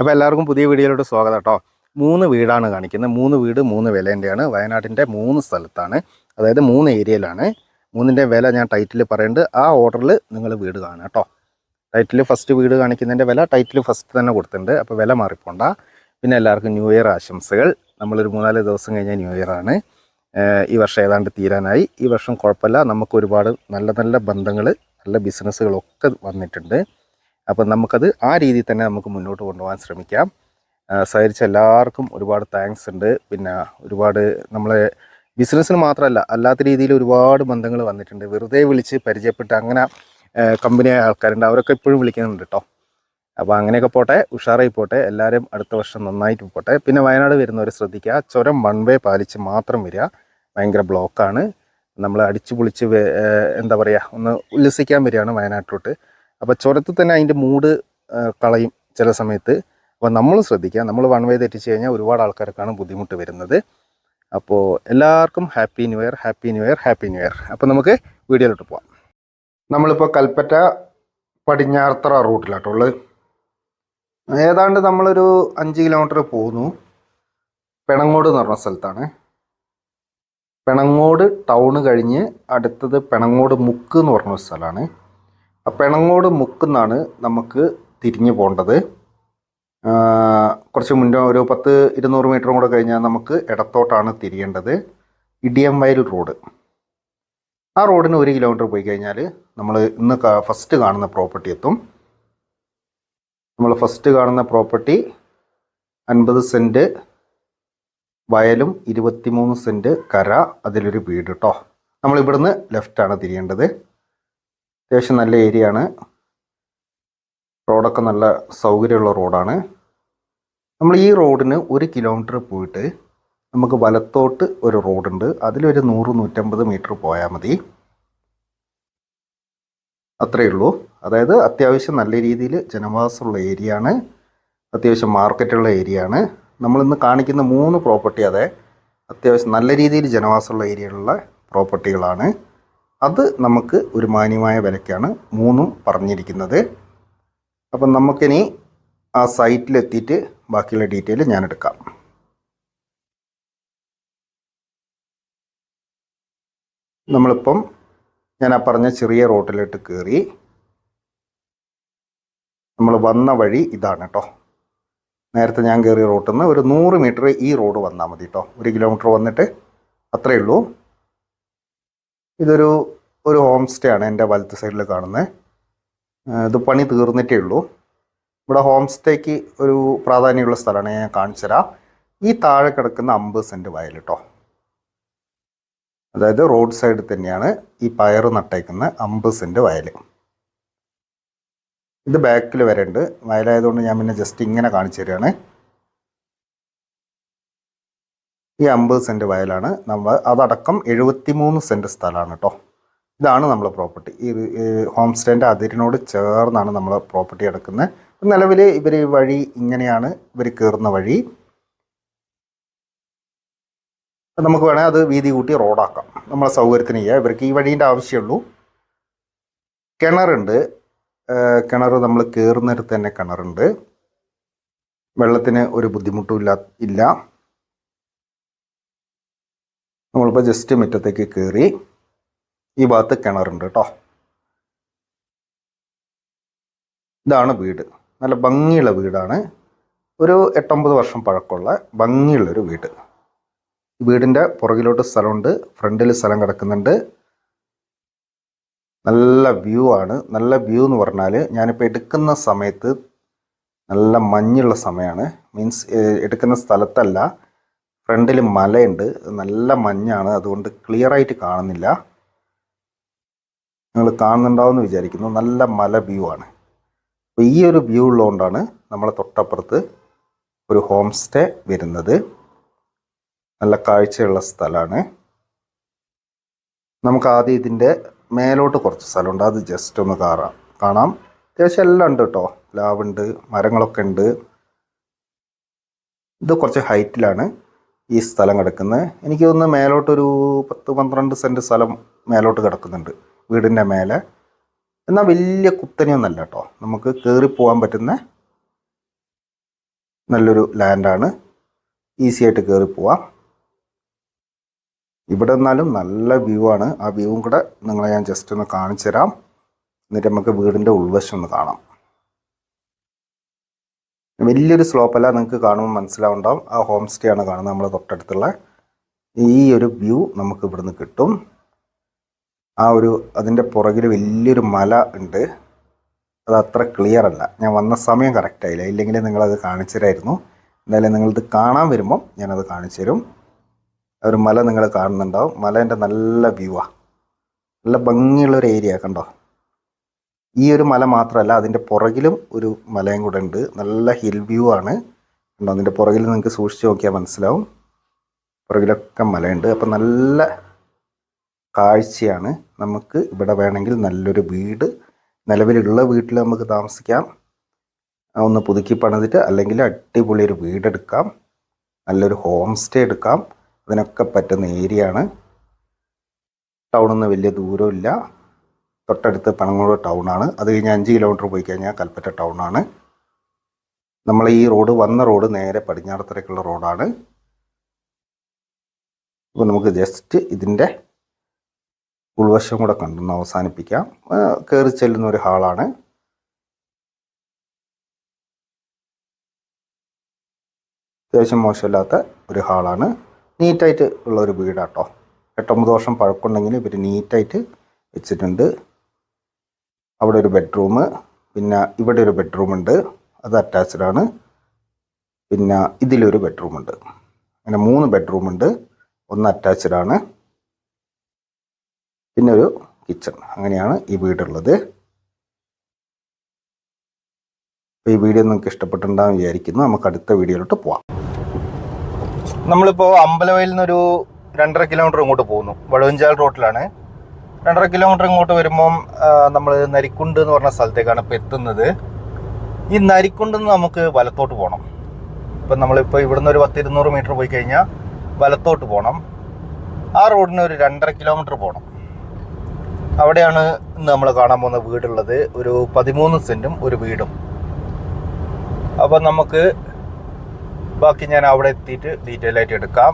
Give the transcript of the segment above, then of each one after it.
അപ്പോൾ എല്ലാവർക്കും പുതിയ വീഡിയോയിലോട്ട് സ്വാഗതം കേട്ടോ. മൂന്ന് വീടാണ് കാണിക്കുന്നത്. മൂന്ന് വീട് മൂന്ന് വിലേന്റെയാണ് വയനാട്ടിന്റെ മൂന്ന് സ്ഥലത്താണ്. അതായത് മൂന്ന് ഏരിയയിലാണ്. മൂന്നിന്റെ വില ഞാൻ ടൈറ്റിൽ പറയുന്നുണ്ട് ആ ഓർഡറിൽ നിങ്ങൾ വീട് കാണുക കേട്ടോ. ടൈറ്റിൽ ഫസ്റ്റ് വീട് കാണിക്കുന്നതിന്റെ വില ടൈറ്റിൽ ഫസ്റ്റ് തന്നെ കൊടുത്തിട്ടുണ്ട്. അപ്പോൾ വില മാറിപ്പോണ്ട. പിന്നെ എല്ലാവർക്കും ന്യൂ ഇയർ ആശംസകൾ. നമ്മളൊരു മൂന്നാൽ ദിവസം കഴിഞ്ഞാൽ ന്യൂ ഇയർ ആണ്. ഈ വർഷം ഏതാണ്ട് തീരാനായി. ഈ വർഷം കുഴപ്പമില്ല. നമുക്ക് ഒരുപാട് നല്ല നല്ല ബന്ധങ്ങൾ നല്ല ബിസിനസ്സുകളൊക്കെ വന്നിട്ടുണ്ട്. അപ്പം നമുക്കത് ആ രീതിയിൽ തന്നെ നമുക്ക് മുന്നോട്ട് കൊണ്ടുപോകാൻ ശ്രമിക്കാം. സഹകരിച്ച എല്ലാവർക്കും ഒരുപാട് താങ്ക്സ് ഉണ്ട്. പിന്നെ ഒരുപാട് നമ്മളെ ബിസിനസ്സിന് മാത്രമല്ല അല്ലാത്ത രീതിയിൽ ഒരുപാട് ബന്ധങ്ങൾ വന്നിട്ടുണ്ട്. വെറുതെ വിളിച്ച് പരിചയപ്പെട്ട് അങ്ങനെ കമ്പനിയായ ആൾക്കാരുണ്ട്. അവരൊക്കെ ഇപ്പോഴും വിളിക്കുന്നുണ്ട് കേട്ടോ അപ്പോൾ അങ്ങനെയൊക്കെ പോട്ടെ ഉഷാറായി പോട്ടെ. എല്ലാവരും അടുത്ത വർഷം നന്നായിട്ട് പോട്ടെ. പിന്നെ വയനാട് വരുന്നവർ ശ്രദ്ധിക്കുക. ചുരം വൺ വേ പാലിച്ച് മാത്രം വരിക. ഭയങ്കര ബ്ലോക്കാണ് നമ്മൾ അടിച്ചു പൊളിച്ച് എന്താ പറയുക ഒന്ന് ഉല്ലസിക്കാൻ വരികയാണ് വയനാട്ടിലോട്ട്. അപ്പോൾ ചുരത്തിൽ തന്നെ അതിന്റെ മൂഡ് കളയും ചില സമയത്ത്. അപ്പോൾ നമ്മൾ ശ്രദ്ധിക്കുക നമ്മൾ വൺ വേ തെറ്റിച്ച് കഴിഞ്ഞാൽ ഒരുപാട് ആൾക്കാർക്കാണ് ബുദ്ധിമുട്ട് വരുന്നത്. അപ്പോൾ എല്ലാവർക്കും happy new year happy new year happy new year അപ്പോൾ നമുക്ക് വീഡിയോയിലോട്ട് പോവാം. നമ്മളിപ്പോൾ കൽപ്പറ്റ പടിഞ്ഞാറത്തറ റൂട്ടിലാട്ടോ ഉള്ളത്. ഏതാണ്ട് നമ്മളൊരു അഞ്ച് കിലോമീറ്റർ പോന്നു പെണങ്ങോട് എന്ന് പറഞ്ഞ സ്ഥലത്താണ്. പെണങ്ങോട് ടൗണ് കഴിഞ്ഞ് അടുത്തത് പെണങ്ങോട് മുക്ക് എന്ന് പറഞ്ഞൊരു സ്ഥലമാണ്. ആ പെണങ്ങോട് മുക്കുന്നാണ് നമുക്ക് തിരിഞ്ഞു പോകേണ്ടത്. കുറച്ച് മുന്നേ ഒരു പത്ത് ഇരുന്നൂറ് മീറ്റർ കൂടെ കഴിഞ്ഞാൽ നമുക്ക് ഇടത്തോട്ടാണ് തിരിയേണ്ടത്. ഇടിയം വയൽ റോഡ്. ആ റോഡിന് ഒരു കിലോമീറ്റർ പോയി കഴിഞ്ഞാൽ നമ്മൾ ഇന്ന് ഫസ്റ്റ് കാണുന്ന പ്രോപ്പർട്ടി എത്തും. നമ്മൾ ഫസ്റ്റ് കാണുന്ന പ്രോപ്പർട്ടി അൻപത് സെന്റ് വയലും ഇരുപത്തിമൂന്ന് സെന്റ് കര അതിലൊരു വീട് കേട്ടോ നമ്മളിവിടുന്ന് ലെഫ്റ്റാണ് തിരിയേണ്ടത്. അത്യാവശ്യം നല്ല ഏരിയ ആണ് റോഡൊക്കെ നല്ല സൗകര്യമുള്ള റോഡാണ്. നമ്മൾ ഈ റോഡിന് ഒരു കിലോമീറ്റർ പോയിട്ട് നമുക്ക് വലത്തോട്ട് ഒരു റോഡുണ്ട്. അതിലൊരു നൂറ് നൂറ്റമ്പത് മീറ്റർ പോയാൽ മതി. അത്രയേ ഉള്ളൂ. അതായത് അത്യാവശ്യം നല്ല രീതിയിൽ ജനവാസമുള്ള ഏരിയ ആണ് അത്യാവശ്യം മാർക്കറ്റുള്ള ഏരിയ ആണ് നമ്മളിന്ന് കാണിക്കുന്ന മൂന്ന് പ്രോപ്പർട്ടി അതെ അത്യാവശ്യം നല്ല രീതിയിൽ ജനവാസമുള്ള ഏരിയയിലുള്ള പ്രോപ്പർട്ടികളാണ്. അത് നമുക്ക് ഒരു മാന്യമായ വിലയ്ക്കാണ് മൂന്നും പറഞ്ഞിരിക്കുന്നത്. അപ്പം നമുക്കിനി ആ സൈറ്റിലെത്തിയിട്ട് ബാക്കിയുള്ള ഡീറ്റെയിൽ ഞാൻ എടുക്കാം നമ്മളിപ്പം ഞാൻ ആ പറഞ്ഞ ചെറിയ റോട്ടിലോട്ട് കയറി. നമ്മൾ വന്ന വഴി ഇതാണ് കേട്ടോ നേരത്തെ ഞാൻ കയറിയ റോട്ടിൽ നിന്ന് ഒരു നൂറ് മീറ്റർ ഈ റോഡ് വന്നാൽ മതി കേട്ടോ ഒരു കിലോമീറ്റർ വന്നിട്ട് അത്രയേ ഉള്ളൂ. ഇതൊരു ഒരു ഹോം സ്റ്റേ ആണ് എന്റെ വലത്ത് സൈഡിൽ കാണുന്നത് ഇത് പണി തീർന്നിട്ടേ ഉള്ളൂ. ഇവിടെ ഹോം സ്റ്റേക്ക് ഒരു പ്രാധാന്യമുള്ള സ്ഥലമാണ് ഞാൻ കാണിച്ചു തരാം. ഈ താഴെ കിടക്കുന്ന അമ്പത് സെന്റ് വയൽ കേട്ടോ അതായത് റോഡ് സൈഡ് തന്നെയാണ് ഈ പയർ നട്ടേക്കുന്ന അമ്പത് സെന്റ് വയൽ ഇത് ബാക്കിൽ വരെ ഉണ്ട് വയലായതുകൊണ്ട് ഞാൻ പിന്നെ ജസ്റ്റ് ഇങ്ങനെ കാണിച്ചു തരികയാണ് ഈ അമ്പത് സെന്റ് വയലാണ്. നമ്മൾ അതടക്കം എഴുപത്തി മൂന്ന് സെന്റ് സ്ഥലമാണ് കേട്ടോ ഇതാണ് നമ്മളെ പ്രോപ്പർട്ടി. ഈ ഹോം സ്റ്റേന്റെ അതിരിനോട് ചേർന്നാണ് നമ്മൾ പ്രോപ്പർട്ടി എടുക്കുന്നത്. നിലവിൽ ഇവർ ഈ വഴി ഇങ്ങനെയാണ് ഇവർ കയറുന്ന വഴി. നമുക്ക് വേണേൽ അത് വീതി കൂട്ടി റോഡാക്കാം. നമ്മളെ സൗകര്യത്തിന് ചെയ്യാം. ഇവർക്ക് ഈ വഴീന്റെ ആവശ്യമുള്ളൂ. കിണറുണ്ട്. കിണർ നമ്മൾ കയറുന്നിടത്ത് തന്നെ കിണറുണ്ട്. വെള്ളത്തിന് ഒരു ബുദ്ധിമുട്ടും ഇല്ല. നമ്മളിപ്പോൾ ജസ്റ്റ് മുറ്റത്തേക്ക് കയറി ഈ ഭാഗത്ത് കിണറുണ്ട് കേട്ടോ. ഇതാണ് വീട്. നല്ല ഭംഗിയുള്ള വീടാണ്. ഒരു എട്ടൊമ്പത് വർഷം പഴക്കമുള്ള ഭംഗിയുള്ളൊരു വീട്. വീടിന്റെ പുറകിലോട്ട് സ്ഥലമുണ്ട്. ഫ്രണ്ടിൽ സ്ഥലം കിടക്കുന്നുണ്ട്. നല്ല വ്യൂ ആണ്. നല്ല വ്യൂ എന്ന് പറഞ്ഞാൽ ഞാനിപ്പോൾ എടുക്കുന്ന സമയത്ത് നല്ല മഞ്ഞുള്ള സമയമാണ് മീൻസ് എടുക്കുന്ന സ്ഥലത്തല്ല. ഫ്രണ്ടിൽ മലയുണ്ട്. നല്ല മഞ്ഞാണ്. അതുകൊണ്ട് ക്ലിയർ ആയിട്ട് കാണുന്നില്ല. നിങ്ങൾ കാണുന്നുണ്ടാവുമെന്ന് വിചാരിക്കുന്നു. നല്ല മല വ്യൂ ആണ്. അപ്പോൾ ഈ ഒരു വ്യൂ ഉള്ളതുകൊണ്ടാണ് നമ്മളെ തൊട്ടപ്പുറത്ത് ഒരു ഹോം സ്റ്റേ വരുന്നത്. നല്ല കാഴ്ചയുള്ള സ്ഥലമാണ് നമുക്ക് ആദ്യം ഇതിന്റെ മേലോട്ട് കുറച്ച് സ്ഥലമുണ്ട്. അത് ജസ്റ്റ് ഒന്ന് കാണാം. കാണാം. അത്യാവശ്യം എല്ലാം ഉണ്ട് കേട്ടോ ലാവുണ്ട് മരങ്ങളൊക്കെ ഉണ്ട്. ഇത് കുറച്ച് ഹൈറ്റിലാണ് ഈ സ്ഥലം കിടക്കുന്നത് എനിക്ക് തോന്നുന്നു മേലോട്ടൊരു പത്ത് പന്ത്രണ്ട് സെന്റ് സ്ഥലം മേലോട്ട് കിടക്കുന്നുണ്ട്. വീടിന്റെ മേലെ. എന്നാൽ വലിയ കുത്തനെയൊന്നല്ല കേട്ടോ നമുക്ക് കയറി പോകാൻ പറ്റുന്ന നല്ലൊരു ലാൻഡാണ് ഈസി ആയിട്ട് കയറി പോവാം. ഇവിടെ നിന്നാലും നല്ല വ്യൂ ആണ്. ആ വ്യൂവും കൂടെ നിങ്ങളെ ഞാൻ ജസ്റ്റ് ഒന്ന് കാണിച്ചു തരാം എന്നിട്ട് നമുക്ക് വീടിന്റെ ഉൾവശം ഒന്ന് കാണാം. വലിയൊരു അല്ല നിങ്ങൾക്ക് കാണുമ്പോൾ മനസ്സിലാവുണ്ടാവും. ആ ഹോം സ്റ്റേ ആണ് കാണുന്നത് നമ്മൾ തൊട്ടടുത്തുള്ള. ഈ ഒരു വ്യൂ നമുക്ക് ഇവിടുന്ന് കിട്ടും. ആ ഒരു അതിന്റെ പുറകിൽ വലിയൊരു മല ഉണ്ട്. അത് അത്ര ക്ലിയർ അല്ല. ഞാൻ വന്ന സമയം കറക്റ്റ് ആയില്ല. ഇല്ലെങ്കിൽ നിങ്ങളത് കാണിച്ചു തരായിരുന്നു. എന്തായാലും നിങ്ങളിത് കാണാൻ വരുമ്പം ഞാനത് കാണിച്ചു തരും. ഒരു മല നിങ്ങൾ കാണുന്നുണ്ടാവും. മലേന്റെ നല്ല വ്യൂ ആ. നല്ല ഭംഗിയുള്ളൊരു ഏരിയ കണ്ടോ? ഈ ഒരു മല മാത്രമല്ല അതിന്റെ പുറകിലും ഒരു മലയും കൂടെ ഉണ്ട്. നല്ല ഹിൽ വ്യൂ ആണ്. അതിന്റെ പുറകിൽ നിങ്ങൾക്ക് സൂക്ഷിച്ച് നോക്കിയാൽ മനസ്സിലാവും. പുറകിലൊക്കെ മലയുണ്ട്. അപ്പം നല്ല കാഴ്ചയാണ്. നമുക്ക് ഇവിടെ വേണമെങ്കിൽ നല്ലൊരു വീട് നിലവിലുള്ള വീട്ടിൽ നമുക്ക് താമസിക്കാം. ഒന്ന് പുതുക്കി പണിതിട്ട് അല്ലെങ്കിൽ അടിപൊളി ഒരു വീടെടുക്കാം. നല്ലൊരു ഹോം സ്റ്റേ എടുക്കാം. അതിനൊക്കെ പറ്റുന്ന ഏരിയ ആണ് ടൗണിൽ നിന്ന് വലിയ ദൂരമില്ല. തൊട്ടടുത്ത് പനങ്ങോട് ആണ് അത് കഴിഞ്ഞ് അഞ്ച് കിലോമീറ്റർ പോയി കഴിഞ്ഞാൽ കൽപ്പറ്റ ആണ് നമ്മൾ ഈ റോഡ് വന്ന റോഡ് നേരെ പടിഞ്ഞാറത്തരക്കുള്ള റോഡാണ്. അപ്പോൾ നമുക്ക് ജസ്റ്റ് ഇതിന്റെ ഉൾവശം കൂടെ കണ്ടൊന്ന് അവസാനിപ്പിക്കാം. കയറി ചെല്ലുന്ന ഒരു ഹാളാണ്. അത്യാവശ്യം മോശമില്ലാത്ത ഒരു ഹാളാണ്. നീറ്റായിട്ട് ഉള്ള ഒരു വീടാട്ടോ. എട്ടൊമ്പത് വർഷം പഴക്കമുണ്ടെങ്കിൽ ഇവർ നീറ്റായിട്ട് വെച്ചിട്ടുണ്ട്. അവിടെ ഒരു ബെഡ്റൂം പിന്നെ ഇവിടെ ഒരു ബെഡ്റൂം ഉണ്ട്. അത് അറ്റാച്ച്ഡ് ആണ്. പിന്നെ ഇതിലൊരു ബെഡ്റൂം ഉണ്ട്. അങ്ങനെ മൂന്ന് ബെഡ്റൂം ഉണ്ട്. ഒന്ന് അറ്റാച്ച്ഡ് ആണ്. പിന്നെ ഒരു കിച്ചൺ അങ്ങനെയാണ് ഈ വീടുള്ളത്. അപ്പോൾ ഈ വീഡിയോ നിങ്ങൾക്ക് ഇഷ്ടപ്പെട്ടിട്ടുണ്ടാകും വിചാരിക്കുന്നു. നമുക്ക് അടുത്ത വീഡിയോയിലോട്ട് പോവാം. നമ്മളിപ്പോൾ അമ്പലവയലിൽ നിന്നൊരു രണ്ടര കിലോമീറ്റർ ഇങ്ങോട്ട് പോകുന്നു. വളവഞ്ചാൽ റോട്ടിലാണ് രണ്ടര കിലോമീറ്റർ ഇങ്ങോട്ട് വരുമ്പം നമ്മൾ നരിക്കുണ്ട് എന്ന് പറഞ്ഞ സ്ഥലത്തേക്കാണ് ഇപ്പോൾ എത്തുന്നത്. ഈ നരിക്കുണ്ടിൽ നിന്ന് നമുക്ക് വലത്തോട്ട് പോകണം ഇപ്പം നമ്മളിപ്പോൾ ഇവിടുന്ന് ഒരു പത്തിരുന്നൂറ് മീറ്റർ പോയി കഴിഞ്ഞാൽ വലത്തോട്ട് പോകണം ആ റോഡിന് ഒരു രണ്ടര കിലോമീറ്റർ പോകണം അവിടെയാണ് ഇന്ന് നമ്മൾ കാണാൻ പോകുന്ന വീടുള്ളത്. ഒരു പതിമൂന്ന് സെന്റും ഒരു വീടും. അപ്പം നമുക്ക് ബാക്കി ഞാൻ അവിടെ എത്തിയിട്ട് ഡീറ്റെയിൽ ആയിട്ട് എടുക്കാം.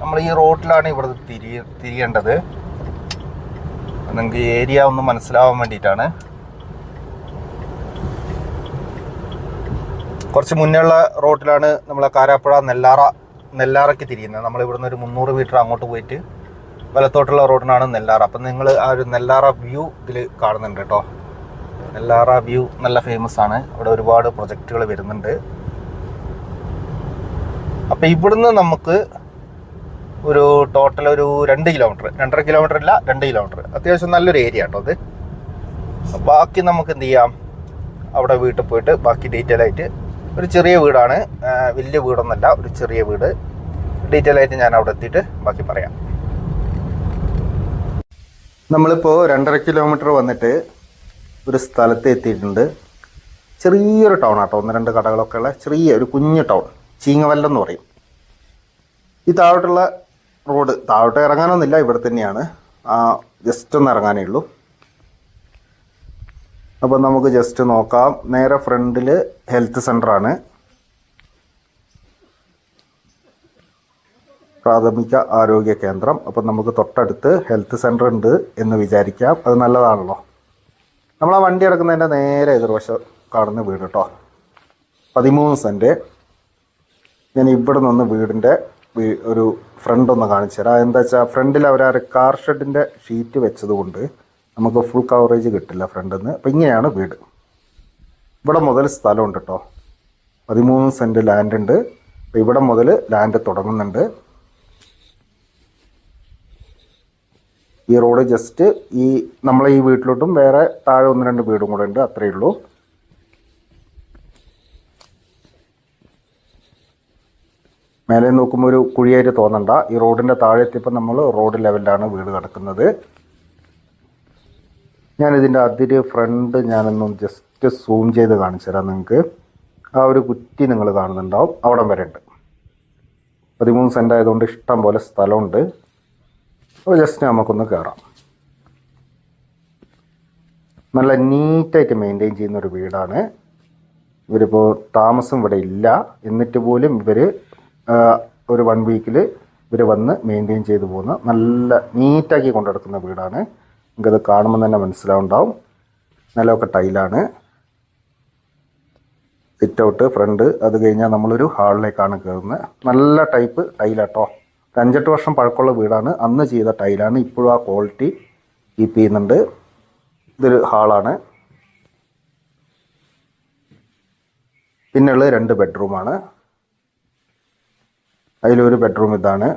നമ്മൾ ഈ റോഡിലാണ് ഇവിടെ തിരി തിരിയേണ്ടത്. നിങ്ങൾക്ക് ഏരിയ ഒന്ന് മനസ്സിലാവാൻ വേണ്ടിയിട്ടാണ്. കുറച്ച് മുന്നേയുള്ള റോട്ടിലാണ് നമ്മളെ കാരാപ്പുഴ നെല്ലാറ നെല്ലാറയ്ക്ക് തിരിയുന്നത്. നമ്മൾ ഇവിടുന്ന് ഒരു മുന്നൂറ് മീറ്റർ അങ്ങോട്ട് പോയിട്ട് വലത്തോട്ടുള്ള റോഡിനാണ് നെല്ലാറ. അപ്പം നിങ്ങൾ ആ ഒരു നെല്ലാറ വ്യൂ ഇതിൽ കാണുന്നുണ്ട് കേട്ടോ. നെല്ലാറ വ്യൂ നല്ല ഫേമസ് ആണ്. അവിടെ ഒരുപാട് പ്രൊജക്റ്റുകൾ വരുന്നുണ്ട്. അപ്പം ഇവിടുന്ന് നമുക്ക് ഒരു ടോട്ടൽ ഒരു രണ്ട് കിലോമീറ്റർ രണ്ടര കിലോമീറ്റർ ഇല്ല രണ്ട് കിലോമീറ്റർ അത്യാവശ്യം നല്ലൊരു ഏരിയ കേട്ടോ അത്. ബാക്കി നമുക്ക് എന്ത് ചെയ്യാം? അവിടെ വീട്ടിൽ പോയിട്ട് ബാക്കി ഡീറ്റെയിൽ ആയിട്ട് ഒരു ചെറിയ വീടാണ്. വലിയ വീടൊന്നല്ല ഒരു ചെറിയ വീട്. ഡീറ്റെയിൽ ആയിട്ട് ഞാൻ അവിടെ എത്തിയിട്ട് ബാക്കി പറയാം. നമ്മളിപ്പോൾ രണ്ടര കിലോമീറ്റർ വന്നിട്ട് ഒരു സ്ഥലത്ത് എത്തിയിട്ടുണ്ട്. ചെറിയൊരു ടൗൺ ആട്ടോ ഒന്ന് രണ്ട് കടകളൊക്കെ ഉള്ള ചെറിയ ഒരു കുഞ്ഞു ടൗൺ ചീങ്ങവല്ലം എന്ന് പറയും. ഈ താഴോട്ടുള്ള റോഡ് താഴോട്ട് ഇറങ്ങാനൊന്നുമില്ല ഇവിടെ തന്നെയാണ്. ജസ്റ്റ് ഒന്ന് ഇറങ്ങാനേ ഉള്ളൂ. അപ്പോൾ നമുക്ക് ജസ്റ്റ് നോക്കാം. നേരെ ഫ്രണ്ടിൽ ഹെൽത്ത് സെന്ററാണ് പ്രാഥമിക ആരോഗ്യ കേന്ദ്രം. അപ്പം നമുക്ക് തൊട്ടടുത്ത് ഹെൽത്ത് സെന്റർ ഉണ്ട് എന്ന് വിചാരിക്കാം. അത് നല്ലതാണല്ലോ. നമ്മൾ ആ വണ്ടി എടുക്കുന്നതിന്റെ നേരെ എതിർവശം കാണുന്ന വീട് കേട്ടോ. പതിമൂന്ന് സെന്റ് ഞാൻ ഇവിടെ നിന്ന് വീടിന്റെ ഒരു ഫ്രണ്ട് ഒന്ന് കാണിച്ചു തരാം. എന്താ വെച്ചാൽ ഫ്രണ്ടിൽ അവർ ആ കാർ ഷെഡിന്റെ ഷീറ്റ് വെച്ചതുകൊണ്ട് നമുക്ക് ഫുൾ കവറേജ് കിട്ടില്ല ഫ്രണ്ടിൽ നിന്ന് അപ്പം ഇങ്ങനെയാണ് വീട്. ഇവിടെ മുതൽ സ്ഥലമുണ്ട് കേട്ടോ പതിമൂന്ന് സെന്റ് ലാൻഡ് ഉണ്ട്. അപ്പം ഇവിടെ മുതൽ ലാൻഡ് തുടങ്ങുന്നുണ്ട്. ഈ റോഡ് ജസ്റ്റ് ഈ നമ്മളെ ഈ വീട്ടിലോട്ടും വേറെ താഴെ ഒന്ന് രണ്ട് വീടും കൂടെ ഉണ്ട്. അത്രയേ ഉള്ളൂ. മേലെ നോക്കുമ്പോൾ ഒരു കുഴിയായിട്ട് തോന്നണ്ട. ഈ റോഡിന്റെ താഴെ എത്തിയപ്പോൾ നമ്മൾ റോഡ് ലെവലിലാണ് വീട് കിടക്കുന്നത്. ഞാനിതിന്റെ അതിര് ഫ്രണ്ട് ഞാനൊന്നും ജസ്റ്റ് സൂം ചെയ്ത് കാണിച്ചു തരാം നിങ്ങൾക്ക്. ആ ഒരു കുറ്റി നിങ്ങൾ കാണുന്നുണ്ടാവും. അവിടം വരെ ഉണ്ട്. പതിമൂന്ന് സെന്റ് ആയതുകൊണ്ട് ഇഷ്ടം പോലെ സ്ഥലമുണ്ട്. അപ്പോൾ ജസ്റ്റ് നമുക്കൊന്ന് കയറാം നല്ല നീറ്റായിട്ട് മെയിന്റെയിൻ ചെയ്യുന്ന ഒരു വീടാണ്. ഇവരിപ്പോൾ താമസം ഇവിടെ ഇല്ല. എന്നിട്ട് പോലും ഇവർ ഒരു വൺ വീക്കിൽ ഇവർ വന്ന് മെയിന്റെയിൻ ചെയ്തു പോകുന്ന നല്ല നീറ്റാക്കി കൊണ്ടു നടക്കുന്ന വീടാണ്. നിങ്ങൾക്കത് കാണുമ്പോൾ തന്നെ മനസ്സിലാവുണ്ടാവും. നിലമൊക്കെ ടൈലാണ് സിറ്റ് ഔട്ട് ഫ്രണ്ട് അത് കഴിഞ്ഞാൽ നമ്മളൊരു ഹാളിലേക്കാണ് കയറുന്നത് നല്ല ടൈപ്പ് ടൈലാട്ടോ ഒരു അഞ്ചെട്ട് വർഷം പഴക്കമുള്ള വീടാണ്. അന്ന് ചെയ്ത ടൈലാണ് ഇപ്പോഴും ആ ക്വാളിറ്റി കീപ്പ് ചെയ്യുന്നുണ്ട്. ഇതൊരു ഹാളാണ് പിന്നെയുള്ളത് രണ്ട് ബെഡ്റൂമാണ് അതിലൊരു ബെഡ്റൂം ഇതാണ്.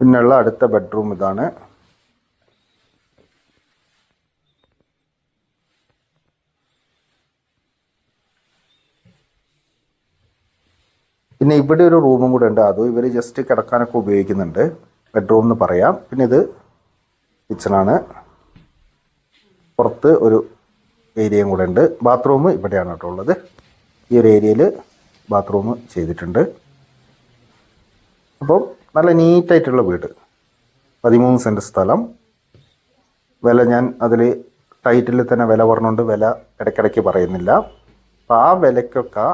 പിന്നെയുള്ള അടുത്ത ബെഡ്റൂം ഇതാണ്. പിന്നെ ഇവിടെ ഒരു റൂമും കൂടെ ഉണ്ട്. അതും ഇവർ ജസ്റ്റ് കിടക്കാനൊക്കെ ഉപയോഗിക്കുന്നുണ്ട്. ബെഡ്റൂം എന്ന് പറയാം. പിന്നെ ഇത് കിച്ചണാണ് പുറത്ത് ഒരു ഏരിയയും കൂടെ ഉണ്ട്. ബാത്റൂം ഇവിടെയാണ് കേട്ടോ ഉള്ളത്. ഈ ഒരു ഏരിയയിൽ ബാത്റൂം ചെയ്തിട്ടുണ്ട്. അപ്പം നല്ല നീറ്റായിട്ടുള്ള വീട്. പതിമൂന്ന് സെന്റ് സ്ഥലം. വില ഞാൻ അതിൽ ടൈറ്റിൽ തന്നെ വില പറഞ്ഞുകൊണ്ട് വില ഇടയ്ക്കിടയ്ക്ക് പറയുന്നില്ല. അപ്പം ആ വിലയ്ക്കൊക്കെ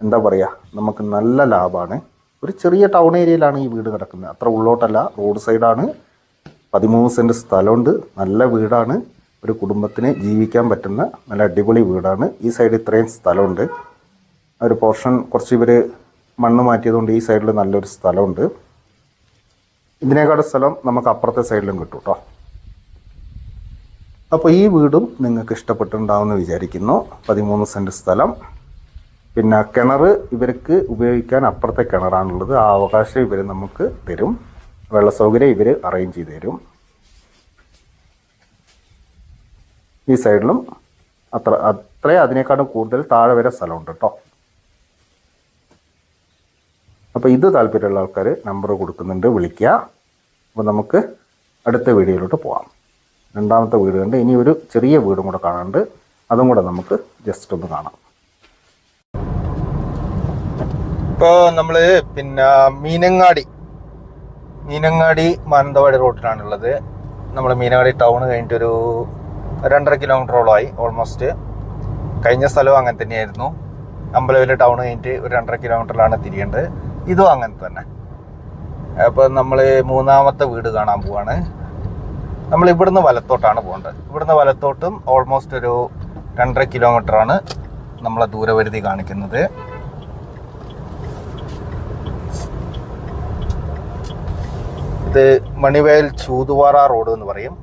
എന്താ പറയുക നമുക്ക് നല്ല ലാഭമാണ് ഒരു ചെറിയ ടൗൺ ഏരിയയിലാണ് ഈ വീട് കിടക്കുന്നത് അത്ര ഉള്ളോട്ടല്ല റോഡ് സൈഡാണ് പതിമൂന്ന് സെന്റ് സ്ഥലമുണ്ട്. നല്ല വീടാണ്. ഒരു കുടുംബത്തിന് ജീവിക്കാൻ പറ്റുന്ന നല്ല അടിപൊളി വീടാണ്. ഈ സൈഡ് ഇത്രയും സ്ഥലമുണ്ട്. ഒരു പോർഷൻ കുറച്ച് ഇവർ മണ്ണ് മാറ്റിയതുകൊണ്ട് ഈ സൈഡിൽ നല്ലൊരു സ്ഥലമുണ്ട്. ഇതിനേക്കാളും സ്ഥലം നമുക്ക് അപ്പുറത്തെ സൈഡിലും കിട്ടും കേട്ടോ അപ്പോൾ ഈ വീടും നിങ്ങൾക്ക് ഇഷ്ടപ്പെട്ടിട്ടുണ്ടാവുമെന്ന് വിചാരിക്കുന്നു. പതിമൂന്ന് സെന്റ് സ്ഥലം. പിന്നെ കിണർ ഇവർക്ക് ഉപയോഗിക്കാൻ അപ്പുറത്തെ കിണറാണുള്ളത്. ആ അവകാശം ഇവർ നമുക്ക് തരും. വെള്ള സൗകര്യം ഇവർ അറേഞ്ച് ചെയ്ത് തരും. ഈ സൈഡിലും അത്ര അത്ര അതിനേക്കാളും കൂടുതൽ താഴെ വരെ സ്ഥലമുണ്ട് കേട്ടോ അപ്പോൾ ഇത് താല്പര്യമുള്ള ആൾക്കാർ നമ്പർ കൊടുക്കുന്നുണ്ട് വിളിക്കുക. അപ്പോൾ നമുക്ക് അടുത്ത വീഡിയോയിലോട്ട് പോകാം രണ്ടാമത്തെ വീട് കണ്ട് ഇനി ഒരു ചെറിയ വീടും കൂടെ കാണാനുണ്ട്. അതും കൂടെ നമുക്ക് ജസ്റ്റ് ഒന്ന് കാണാം. ഇപ്പോൾ നമ്മൾ പിന്നെ മീനങ്ങാടി മീനങ്ങാടി മാനന്തവാടി റോഡിലാണുള്ളത് നമ്മൾ മീനങ്ങാടി ടൗൺ കഴിഞ്ഞിട്ടൊരു രണ്ടര കിലോമീറ്ററോളമായി ഓൾമോസ്റ്റ് കഴിഞ്ഞ സ്ഥലവും അങ്ങനെ തന്നെയായിരുന്നു. അമ്പലവിലെ ടൗൺ കഴിഞ്ഞിട്ട് ഒരു രണ്ടര കിലോമീറ്ററിലാണ് തിരിയേണ്ടത്. ഇതും അങ്ങനെ തന്നെ. അപ്പോൾ നമ്മൾ മൂന്നാമത്തെ വീട് കാണാൻ പോവാണ്. നമ്മൾ ഇവിടുന്ന് വലത്തോട്ടാണ് പോകേണ്ടത്. ഇവിടുന്ന് വലത്തോട്ടും ഓൾമോസ്റ്റ് ഒരു രണ്ടര കിലോമീറ്ററാണ് നമ്മളെ ദൂരപരിധി കാണിക്കുന്നത്. ഇത് മണിവയൽ ചൂതുവാറ റോഡ് എന്ന് പറയും.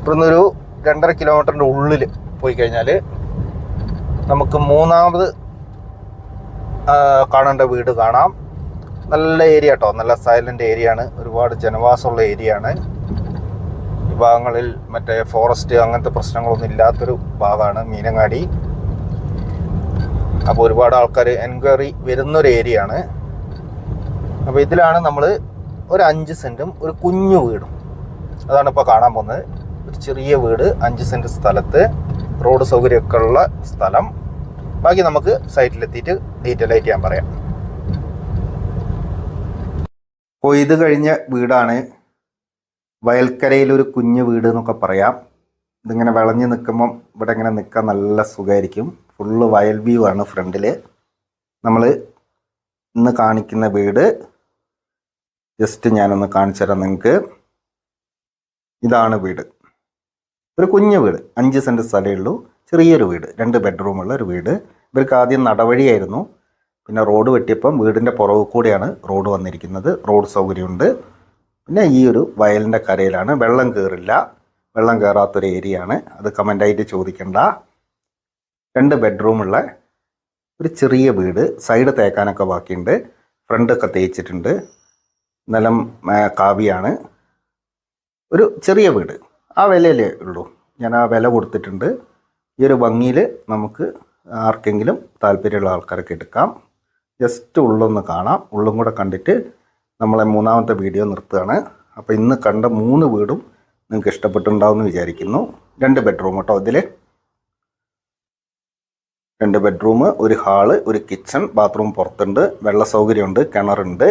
ഇവിടുന്ന് ഒരു രണ്ടര കിലോമീറ്ററിന്റെ ഉള്ളിൽ പോയി കഴിഞ്ഞാൽ നമുക്ക് മൂന്നാമത് കാണേണ്ട വീട് കാണാം. നല്ല ഏരിയ കേട്ടോ നല്ല സൈലന്റ് ഏരിയ ആണ്. ഒരുപാട് ജനവാസമുള്ള ഏരിയ ആണ്. ഈ ഭാഗങ്ങളിൽ മറ്റേ ഫോറസ്റ്റ് അങ്ങനത്തെ പ്രശ്നങ്ങളൊന്നും ഇല്ലാത്തൊരു ഭാഗമാണ് മീനങ്ങാടി. അപ്പോൾ ഒരുപാട് ആൾക്കാർ എൻക്വയറി വരുന്നൊരു ഏരിയ ആണ്. അപ്പോൾ ഇതിലാണ് നമ്മൾ ഒരു അഞ്ച് സെന്റും ഒരു കുഞ്ഞു വീടും. അതാണ് ഇപ്പോൾ കാണാൻ പോകുന്നത്. ഒരു ചെറിയ വീട് അഞ്ച് സെന്റ് സ്ഥലത്ത് റോഡ് സൗകര്യമൊക്കെ ഉള്ള സ്ഥലം. ബാക്കി നമുക്ക് സൈറ്റിലെത്തിയിട്ട് ഡീറ്റെയിൽ ആയിട്ട് ഞാൻ പറയാം. കൊയ്ത് കഴിഞ്ഞ വീടാണ്. വയൽക്കരയിൽ ഒരു കുഞ്ഞു വീട് എന്നൊക്കെ പറയാം. ഇതിങ്ങനെ വിളഞ്ഞ് നിൽക്കുമ്പം ഇവിടെ ഇങ്ങനെ നിൽക്കാൻ നല്ല സുഖമായിരിക്കും. ഫുള്ള് വയൽ വ്യൂ ആണ് ഫ്രണ്ടിൽ നമ്മൾ ഇന്ന് കാണിക്കുന്ന വീട് ജസ്റ്റ് ഞാനൊന്ന് കാണിച്ചു തരാം നിങ്ങൾക്ക്. ഇതാണ് വീട്. ഒരു കുഞ്ഞു വീട്. അഞ്ച് സെന്റ് സ്ഥലമേ ഉള്ളൂ. ചെറിയൊരു വീട്. രണ്ട് ബെഡ്റൂമുള്ള ഒരു വീട്. ഇവർക്ക് ആദ്യം നടവഴിയായിരുന്നു. പിന്നെ റോഡ് വെട്ടിയപ്പം വീടിന്റെ പുറകു കൂടെയാണ് റോഡ് വന്നിരിക്കുന്നത്. റോഡ് സൗകര്യമുണ്ട്. പിന്നെ ഈ ഒരു വയലിന്റെ കരയിലാണ്. വെള്ളം കയറില്ല വെള്ളം കയറാത്തൊരു ഏരിയ ആണ്. അത് കമന്റായിട്ട് ചോദിക്കണ്ട. രണ്ട് ബെഡ്റൂമുള്ള ഒരു ചെറിയ വീട്. സൈഡ് തേക്കാനൊക്കെ ബാക്കിയുണ്ട്. ഫ്രണ്ടൊക്കെ തേച്ചിട്ടുണ്ട്. നിലം കാവിയാണ്. ഒരു ചെറിയ വീട്. ആ വിലയല്ലേ ഉള്ളൂ. ഞാൻ ആ വില കൊടുത്തിട്ടുണ്ട്. ഈ ഒരു ഭംഗിയിൽ നമുക്ക് ആർക്കെങ്കിലും താല്പര്യമുള്ള ആൾക്കാരൊക്കെ എടുക്കാം. ജസ്റ്റ് ഉള്ളൊന്ന് കാണാം. ഉള്ളും കൂടെ കണ്ടിട്ട് നമ്മളെ മൂന്നാമത്തെ വീഡിയോ നിർത്തുകയാണ്. അപ്പോൾ ഇന്ന് കണ്ട മൂന്ന് വീടും നിങ്ങൾക്ക് ഇഷ്ടപ്പെട്ടിട്ടുണ്ടാവും എന്ന് വിചാരിക്കുന്നു. രണ്ട് ബെഡ്റൂം കേട്ടോ ഇതിൽ രണ്ട് ബെഡ്റൂം ഒരു ഹാൾ ഒരു കിച്ചൺ ബാത്റൂം പുറത്തുണ്ട്. വെള്ള സൗകര്യമുണ്ട് കിണറുണ്ട്.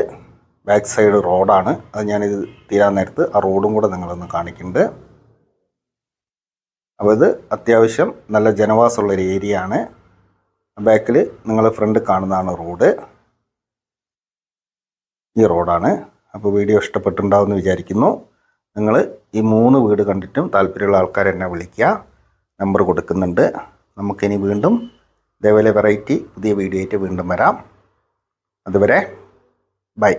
ബാക്ക് സൈഡ് റോഡാണ് അത് ഞാനിത് തീരാൻ നേരത്ത് ആ റോഡും കൂടെ നിങ്ങളൊന്ന് കാണിക്കുന്നുണ്ട്. അപ്പോൾ ഇത് അത്യാവശ്യം നല്ല ജനവാസമുള്ളൊരു ഏരിയ ആണ്. ബാക്കിൽ നിങ്ങൾ ഫ്രണ്ട് കാണുന്നതാണ് റോഡ് ഈ റോഡാണ് അപ്പോൾ വീഡിയോ ഇഷ്ടപ്പെട്ടിട്ടുണ്ടാവുമെന്ന് വിചാരിക്കുന്നു. നിങ്ങൾ ഈ മൂന്ന് വീട് കണ്ടിട്ടും താല്പര്യമുള്ള ആൾക്കാരെ എന്നെ വിളിക്കുക. നമ്പർ കൊടുക്കുന്നുണ്ട്. നമുക്കിനി വീണ്ടും ഇതേപോലെ വെറൈറ്റി പുതിയ വീഡിയോ ആയിട്ട് വീണ്ടും വരാം. അതുവരെ ബൈ